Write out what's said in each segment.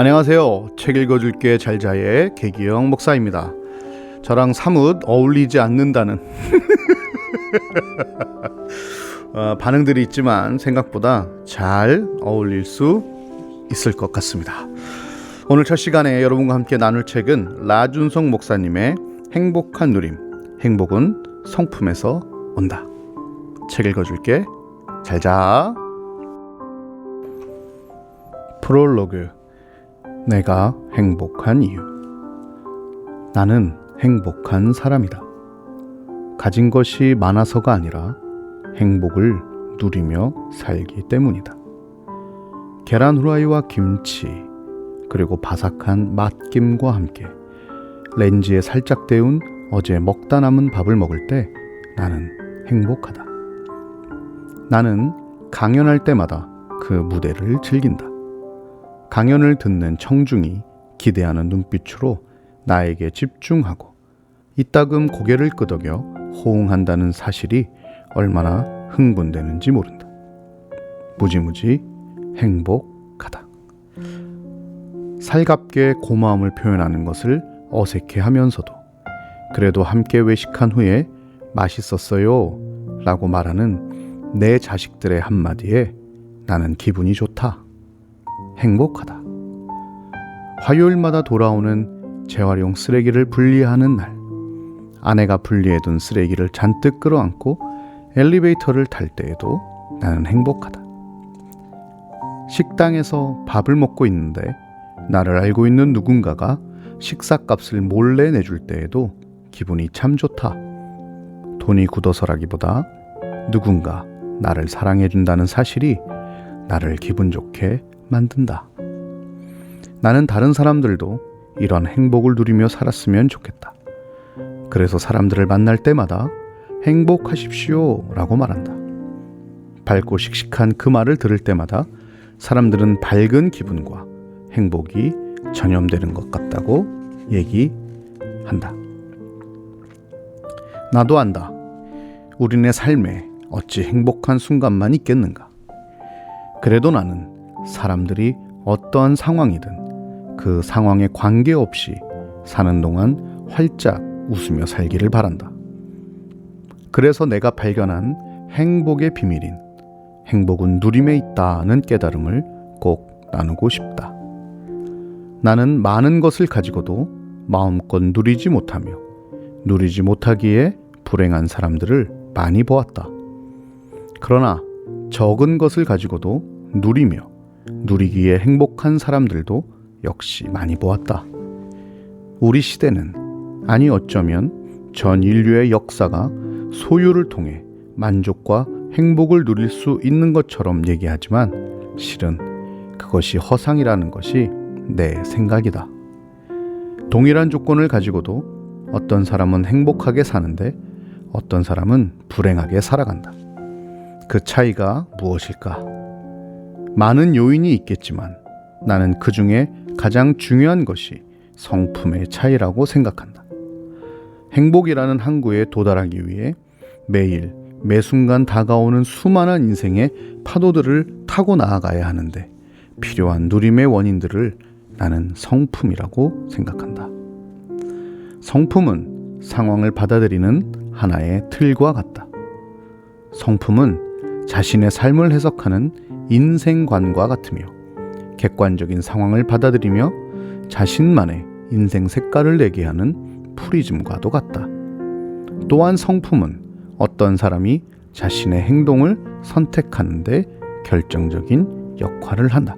안녕하세요. 책 읽어줄게 잘자의 개기영 목사입니다. 저랑 사뭇 어울리지 않는다는 어, 반응들이 있지만 생각보다 잘 어울릴 수 있을 것 같습니다. 오늘 첫 시간에 여러분과 함께 나눌 책은 라준성 목사님의 행복한 누림, 행복은 성품에서 온다. 책 읽어줄게. 잘 자. 프롤로그 내가 행복한 이유. 나는 행복한 사람이다. 가진 것이 많아서가 아니라 행복을 누리며 살기 때문이다. 계란 후라이와 김치, 그리고 바삭한 맛김과 함께 렌즈에 살짝 데운 어제 먹다 남은 밥을 먹을 때 나는 행복하다. 나는 강연할 때마다 그 무대를 즐긴다. 강연을 듣는 청중이 기대하는 눈빛으로 나에게 집중하고 이따금 고개를 끄덕여 호응한다는 사실이 얼마나 흥분되는지 모른다. 무지무지 행복하다. 살갑게 고마움을 표현하는 것을 어색해 하면서도 그래도 함께 외식한 후에 맛있었어요 라고 말하는 내 자식들의 한마디에 나는 기분이 좋다. 행복하다. 화요일마다 돌아오는 재활용 쓰레기를 분리하는 날. 아내가 분리해둔 쓰레기를 잔뜩 끌어안고 엘리베이터를 탈 때에도 나는 행복하다. 식당에서 밥을 먹고 있는데 나를 알고 있는 누군가가 식사값을 몰래 내줄 때에도 기분이 참 좋다. 돈이 굳어서라기보다 누군가 나를 사랑해준다는 사실이 나를 기분 좋게 만든다. 나는 다른 사람들도 이런 행복을 누리며 살았으면 좋겠다. 그래서 사람들을 만날 때마다 행복하십시오 라고 말한다. 밝고 씩씩한 그 말을 들을 때마다 사람들은 밝은 기분과 행복이 전염되는 것 같다고 얘기한다. 나도 안다. 우리네 삶에 어찌 행복한 순간만 있겠는가. 그래도 나는 사람들이 어떠한 상황이든 그 상황에 관계없이 사는 동안 활짝 웃으며 살기를 바란다. 그래서 내가 발견한 행복의 비밀인 행복은 누림에 있다는 깨달음을 꼭 나누고 싶다. 나는 많은 것을 가지고도 마음껏 누리지 못하며 누리지 못하기에 불행한 사람들을 많이 보았다. 그러나 적은 것을 가지고도 누리며 누리기에 행복한 사람들도 역시 많이 보았다. 우리 시대는 아니 어쩌면 전 인류의 역사가 소유를 통해 만족과 행복을 누릴 수 있는 것처럼 얘기하지만 실은 그것이 허상이라는 것이 내 생각이다. 동일한 조건을 가지고도 어떤 사람은 행복하게 사는데 어떤 사람은 불행하게 살아간다. 그 차이가 무엇일까? 많은 요인이 있겠지만 나는 그 중에 가장 중요한 것이 성품의 차이라고 생각한다. 행복이라는 항구에 도달하기 위해 매일 매 순간 다가오는 수많은 인생의 파도들을 타고 나아가야 하는데 필요한 누림의 원인들을 나는 성품이라고 생각한다. 성품은 상황을 받아들이는 하나의 틀과 같다. 성품은 자신의 삶을 해석하는 인생관과 같으며 객관적인 상황을 받아들이며 자신만의 인생 색깔을 내게 하는 프리즘과도 같다. 또한 성품은 어떤 사람이 자신의 행동을 선택하는데 결정적인 역할을 한다.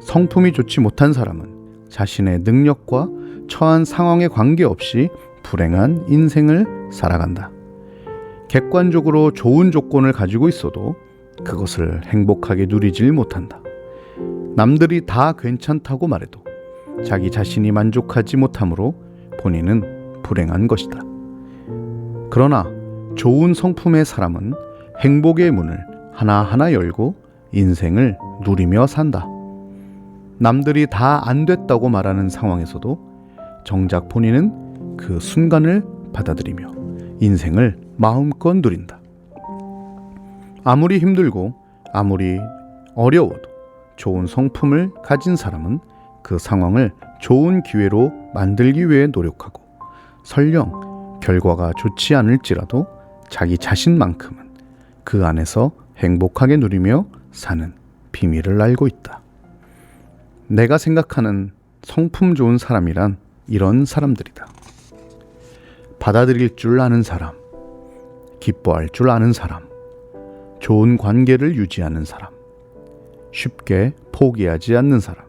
성품이 좋지 못한 사람은 자신의 능력과 처한 상황에 관계없이 불행한 인생을 살아간다. 객관적으로 좋은 조건을 가지고 있어도 그것을 행복하게 누리질 못한다. 남들이 다 괜찮다고 말해도 자기 자신이 만족하지 못하므로 본인은 불행한 것이다. 그러나 좋은 성품의 사람은 행복의 문을 하나하나 열고 인생을 누리며 산다. 남들이 다 안 됐다고 말하는 상황에서도 정작 본인은 그 순간을 받아들이며 인생을 마음껏 누린다. 아무리 힘들고 아무리 어려워도 좋은 성품을 가진 사람은 그 상황을 좋은 기회로 만들기 위해 노력하고 설령 결과가 좋지 않을지라도 자기 자신만큼은 그 안에서 행복하게 누리며 사는 비밀을 알고 있다. 내가 생각하는 성품 좋은 사람이란 이런 사람들이다. 받아들일 줄 아는 사람, 기뻐할 줄 아는 사람, 좋은 관계를 유지하는 사람, 쉽게 포기하지 않는 사람,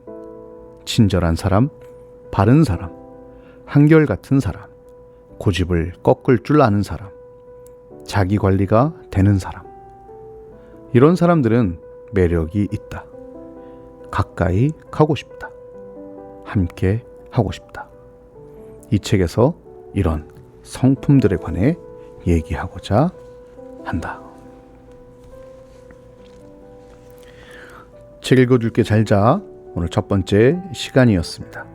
친절한 사람, 바른 사람, 한결같은 사람, 고집을 꺾을 줄 아는 사람, 자기 관리가 되는 사람. 이런 사람들은 매력이 있다. 가까이 가고 싶다. 함께 하고 싶다. 이 책에서 이런 성품들에 관해 얘기하고자 한다. 책 읽어줄게 잘 자. 오늘 첫 번째 시간이었습니다.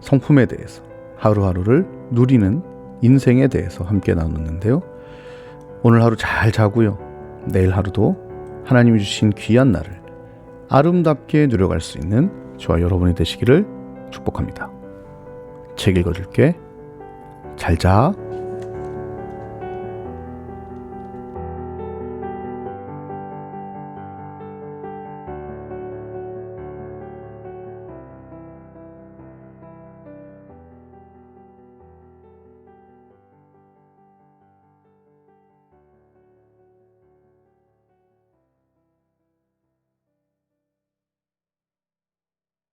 성품에 대해서 하루하루를 누리는 인생에 대해서 함께 나눴는데요. 오늘 하루 잘 자고요. 내일 하루도 하나님이 주신 귀한 날을 아름답게 누려갈 수 있는 저와 여러분이 되시기를 축복합니다. 책 읽어줄게. 잘 자.